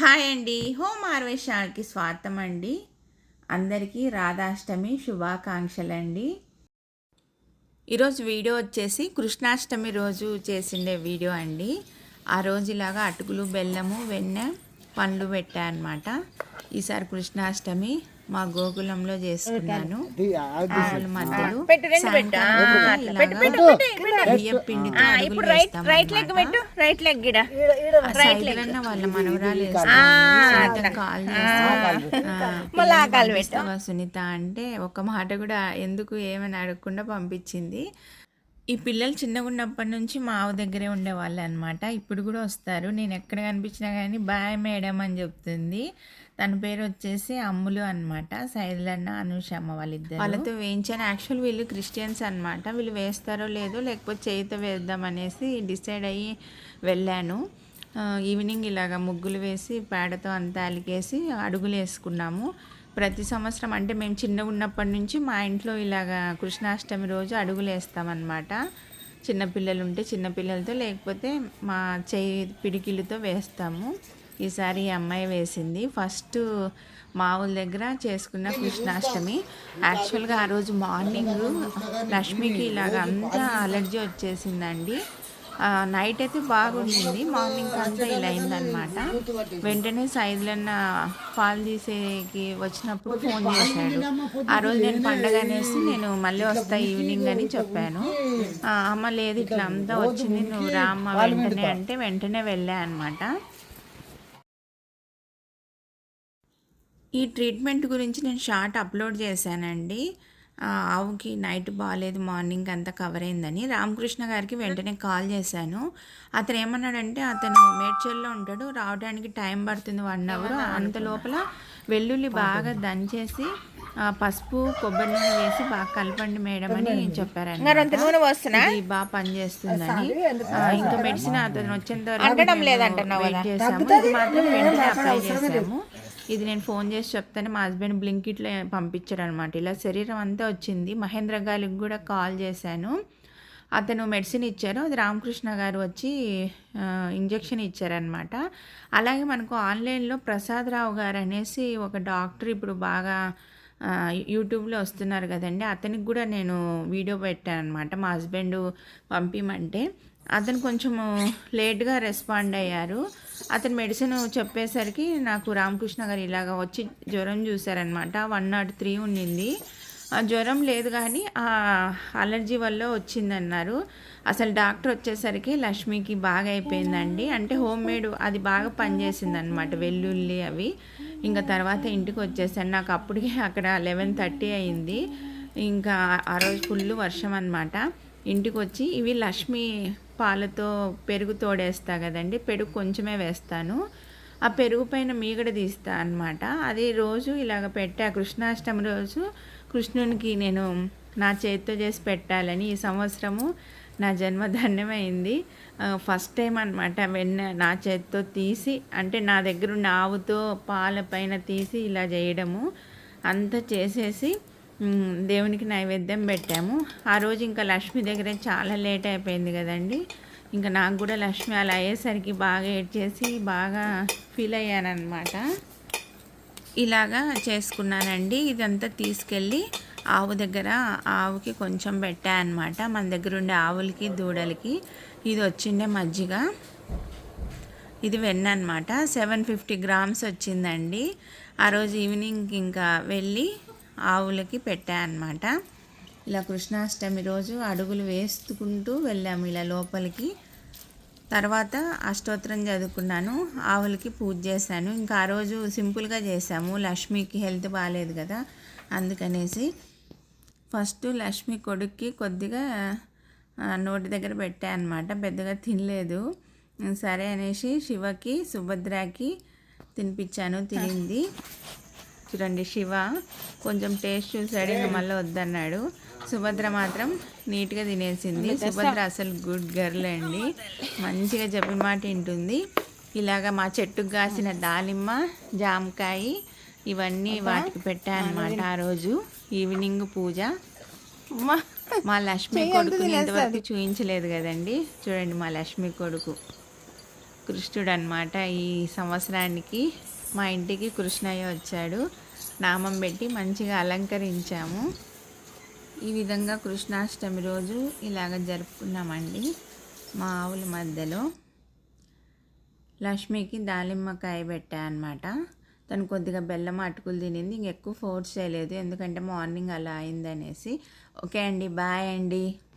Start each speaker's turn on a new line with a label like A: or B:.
A: Hi అండి. Home హార్వెస్ట్కి స్వాగతం అండి అందరికీ రాధాష్టమి శుభాకాంక్షలు అండి ఈరోజు వీడియో వచ్చేసి కృష్ణాష్టమి రోజు చేసిండే వీడియో అండి. ఆ రోజు ఇలాగా అటుకులు బెల్లము వెన్న పండ్లు పెట్టా అనమాట ఈసారి కృష్ణాష్టమి మా గోకులంలో చేసుకున్నాను. ఆవుల మధ్యలో బియ్యం పిండితో అడుగులు వాళ్ళ మనవరాలు. కాల్ సునీత అంటే ఒక మాట కూడా ఎందుకు ఏమని అడగకుండా పంపించింది. ఈ పిల్లలు చిన్నగా ఉన్నప్పటి నుంచి మా ఆవు దగ్గరే ఉండేవాళ్ళు అనమాట ఇప్పుడు కూడా వస్తారు. నేను ఎక్కడ కనిపించినా కానీ బాయ్ మేడం అని చెప్తుంది. తన పేరు వచ్చేసి అమ్ములు అనమాట సైదులన్న అనుషమ్మ వాళ్ళిద్దరు. వాళ్ళతో వేయించాను. యాక్చువల్ వీళ్ళు క్రిస్టియన్స్ అనమాట వీళ్ళు వేస్తారో లేదో లేకపోతే చేయితో వేద్దాం అనేసి డిసైడ్ అయ్యి వెళ్ళాను. ఈవినింగ్ ఇలాగ ముగ్గులు వేసి పేడతో అంతా అలికేసి అడుగులు వేసుకున్నాము. ప్రతి సంవత్సరం అంటే మేము చిన్నగా ఉన్నప్పటి నుంచి మా ఇంట్లో ఇలాగ కృష్ణాష్టమి రోజు అడుగులు వేస్తామన్నమాట. చిన్నపిల్లలు ఉంటే చిన్నపిల్లలతో లేకపోతే మా చేయి పిడికిలతో వేస్తాము. ఈసారి ఈ అమ్మాయి వేసింది. ఫస్ట్ మా ఊరి దగ్గర చేసుకున్న కృష్ణాష్టమి. యాక్చువల్గా ఆ రోజు మార్నింగ్ లక్ష్మికి ఇలాగ అంతా అలర్జీ వచ్చేసిందండి. నైట్ అయితే బాగుండింది. మార్నింగ్ అంతా ఇలా అయిందనమాట వెంటనే సైజులన్న పాలు తీసేకి వచ్చినప్పుడు ఫోన్ చేశాడు. ఆ రోజు నేను పండగ అనేసి నేను మళ్ళీ వస్తా ఈవినింగ్ అని చెప్పాను. అమ్మ లేదు ఇట్లా అంతా వచ్చింది. నువ్వు రా అమ్మ వెంటనే అంటే వెంటనే వెళ్ళా అనమాట ఈ ట్రీట్మెంట్ గురించి నేను షార్ట్ అప్లోడ్ చేశానండి. ఆవుకి నైట్ బాగాలేదు మార్నింగ్ అంతా కవర్ అయిందని. రామకృష్ణ గారికి వెంటనే కాల్ చేశాను. అతను ఏమన్నాడంటే అతను మేడ్చల్లో ఉంటాడు రావడానికి టైం పడుతుంది వన్ అవర్. అంత లోపల వెల్లుల్లి బాగా దంచేసి పసుపు కొబ్బరి నూనె వేసి బాగా కలపండి మేడం అని చెప్పారన్నమాట.
B: నూనె పోస్తున్నా?
A: ఇది బాగా పనిచేస్తుందని. ఇంకా మెడిసిన్ అతను వచ్చేంత వరకు వెయిట్ చేసాము మాత్రం వెంటనే అప్లై చేసాము ఇది నేను ఫోన్ చేసి చెప్తాను. మా హస్బెండ్ బ్లింకిట్లో పంపించారు అనమాట ఇలా శరీరం అంతా వచ్చింది. మహేంద్ర గారికి కూడా కాల్ చేశాను. అతను మెడిసిన్ ఇచ్చారు. అది రామకృష్ణ గారు వచ్చి ఇంజెక్షన్ ఇచ్చారనమాట. అలాగే మనకు ఆన్లైన్లో ప్రసాదరావు గారు అనేసి ఒక డాక్టర్ ఇప్పుడు బాగా యూట్యూబ్లో వస్తున్నారు కదండి. అతనికి కూడా నేను వీడియో పెట్టాను అనమాట మా హస్బెండ్ పంపిమంటే. అతను కొంచెము లేట్గా రెస్పాండ్ అయ్యారు. అతను మెడిసిన్ చెప్పేసరికి నాకు రామకృష్ణ గారు ఇలాగ వచ్చి జ్వరం చూశారనమాట వన్ నాట్ త్రీ ఉండింది. ఆ జ్వరం లేదు కానీ ఆ అలర్జీ వల్ల వచ్చిందన్నారు. అసలు డాక్టర్ వచ్చేసరికి లక్ష్మికి బాగా అయిపోయిందండి. అంటే హోమ్ మేడ్ అది బాగా పనిచేసింది అనమాట వెల్లుల్లి అవి. ఇంకా తర్వాత ఇంటికి వచ్చేసాను. నాకు అప్పటికే అక్కడ లెవెన్ థర్టీ అయింది. ఇంకా ఆ రోజు ఫుల్ వర్షం అనమాట ఇంటికి వచ్చి ఇవి లక్ష్మి పాలతో పెరుగు తోడేస్తా కదండి పెరుగు కొంచెమే వేస్తాను. ఆ పెరుగు పైన మీగడ తీస్తా అనమాట అది రోజు ఇలాగ పెట్టా కృష్ణాష్టమి రోజు కృష్ణునికి నేను నా చేతితో చేసి పెట్టాలని ఈ సంవత్సరము నా జన్మధన్యమైంది ఫస్ట్ టైం అనమాట వెన్న నా చేతితో తీసి అంటే నా దగ్గర ఉన్న ఆవుతో పాల పైన తీసి ఇలా చేయడము. అంతా చేసేసి దేవునికి నైవేద్యం పెట్టాము. ఆ రోజు ఇంకా లక్ష్మి దగ్గర చాలా లేట్ అయిపోయింది కదండి. ఇంకా నాకు కూడా లక్ష్మి అలా అయ్యేసరికి బాగా ఏడ్చేసి బాగా ఫీల్ అయ్యానమాట ఇలాగా చేసుకున్నానండి. ఇదంతా తీసుకెళ్ళి ఆవు దగ్గర ఆవుకి కొంచెం పెట్టా అనమాట మన దగ్గర ఉండే ఆవులకి దూడలకి. ఇది వచ్చిండే మజ్జిగ. ఇది వెన్న అనమాట సెవెన్ ఫిఫ్టీ గ్రామ్స్ వచ్చిందండి. ఆ రోజు ఈవినింగ్ ఇంకా వెళ్ళి ఆవులకి పెట్టా అనమాట ఇలా కృష్ణాష్టమి రోజు అడుగులు వేసుకుంటూ వెళ్ళాము ఇలా లోపలికి. తర్వాత అష్టోత్తరం చదువుకున్నాను ఆవులకి పూజ చేశాను. ఇంకా ఆ రోజు సింపుల్గా చేసాము లక్ష్మికి హెల్త్ బాగాలేదు కదా అందుకనేసి ఫస్ట్ లక్ష్మి కొడుక్కి కొద్దిగా నోటి దగ్గర పెట్టా అనమాట పెద్దగా తినలేదు. సరే అనేసి శివకి సుభద్రకి తినిపించాను తినింది. చూడండి శివ కొంచెం టేస్ట్ చూసాడు ఇంకా మళ్ళీ వద్దన్నాడు. సుభద్ర మాత్రం నీట్గా తినేసింది. సుభద్ర అసలు గుడ్ గర్ల్ అండి. మంచిగా చెప్పిన మాట వింటుంది. ఇలాగ మా చెట్టుకు కాసిన దానిమ్మ జామకాయ ఇవన్నీ వాటికి పెట్టానమాట ఆ రోజు. ఈవినింగ్ పూజ. మా లక్ష్మి కొడుకుని ఇంతవరకు చూపించలేదు కదండి. చూడండి మా లక్ష్మి కొడుకు. కృష్ణుడు అనమాట ఈ సంవత్సరానికి. మా ఇంటికి కృష్ణయ్య వచ్చాడు. నామం పెట్టి మంచిగా అలంకరించాము. ఈ విధంగా కృష్ణాష్టమి రోజు ఇలాగ జరుపుకున్నామండి మా ఆవుల మధ్యలో. లక్ష్మికి దాలిమ్మకాయ పెట్టా అనమాట తను కొద్దిగా బెల్లం అటుకులు తినింది. ఇంకెక్కువ ఫోర్స్ చేయలేదు. ఎందుకంటే మార్నింగ్ అలా అయిందనేసి. ఓకే అండి బాయ్ అండి.